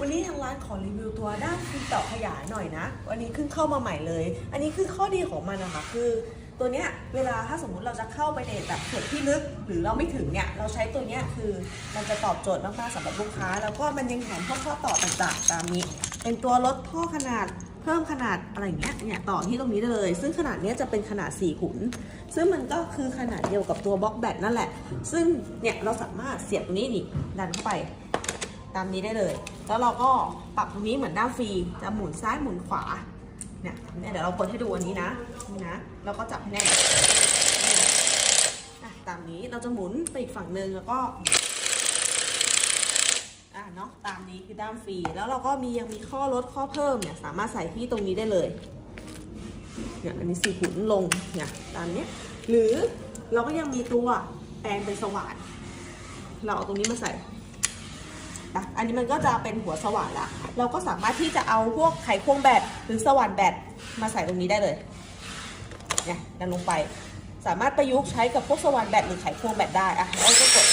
วันนี้ทางร้านขอรีวิวตัวด้านฟิล์มต่อขยายหน่อยนะ วันนี้เพิ่งเข้ามาใหม่เลย อันนี้คือข้อดีของมันนะคะ คือตัวเนี้ยเวลาถ้าสมมุติเราจะเข้าไปในแบบส่วนที่ลึก หรือเราไม่ถึงเนี่ยเราใช้ตัวเนี้ยคือมันจะตอบโจทย์มากๆสำหรับลูกค้า แล้วก็มันยังแถมพวกข้อต่อต่างๆตามนี้ เป็นตัวลดท่อขนาดเพิ่มขนาดอะไรเงี้ยเนี่ยต่อที่ตรงนี้ได้เลย ซึ่งขนาดเนี้ยจะเป็นขนาด 4 ขุน ซึ่งมันก็คือขนาดเดียวกับตัวบล็อกแบตนั่นแหละ ซึ่งเนี่ยเราสามารถเสียบตรงนี้นี่ดันเข้าไป ตามนี้ได้เลย แล้วเราก็ปรับตรงนี้เหมือนด้ามฟรีจะหมุนซ้ายหมุนขวา เนี่ยเนี่ยเดี๋ยวเรากดให้ดูอันนี้นะ นี่นะ เราก็จับให้แน่นตามนี้เราจะหมุนไปอีกฝั่งหนึ่งแล้วก็อะเนาะตามนี้คือด้ามฟรี แล้วเราก็มียังมีข้อลดข้อเพิ่มเนี่ยสามารถใส่ที่ตรงนี้ได้เลยเนี่ยอันนี้สี่ขุนลงเนี่ยตามเนี้ยหรือเราก็ยังมีตัวแปลงเป็นสว่านเราเอาตรงนี้มาใส่ อะอันนี้มันก็จะเป็นหัวสว่านละเราก็สามารถที่จะเอาพวกไขควงแบตหรือสว่านแบตมาใส่ตรงนี้ได้เลยเนี่ยดันลงไป สามารถประยุกต์ใช้กับพวกสว่านแบตหรือไขควงแบตได้อะเราก็กด